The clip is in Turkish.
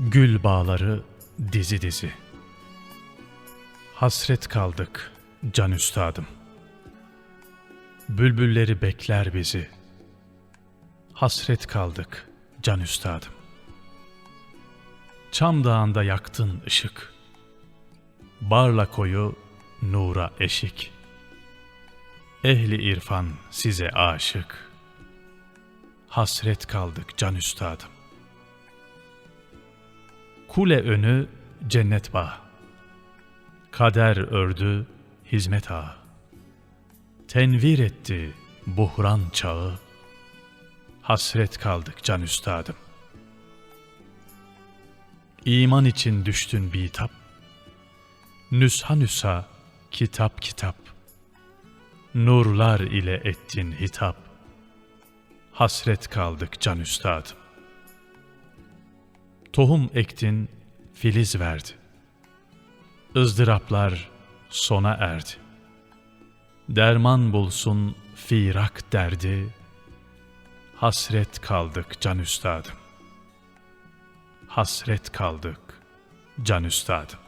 Gül bağları dizi dizi. Hasret kaldık can üstadım. Bülbülleri bekler bizi. Hasret kaldık can üstadım. Çam dağında yaktın ışık. Barla koyu nura eşik. Ehli irfan size aşık. Hasret kaldık can üstadım. Kule önü cennet bağı. Kader ördü hizmet ağı. Tenvir etti buhran çağı. Hasret kaldık can üstadım. İman için düştün bitap. Nüsha nüsha, kitap kitap. Nurlar ile ettin hitap. Hasret kaldık can üstadım. Tohum ektin, filiz verdi. ızdıraplar sona erdi. Derman bulsun firak derdi. Hasret kaldık can üstadım. Hasret kaldık can üstadım.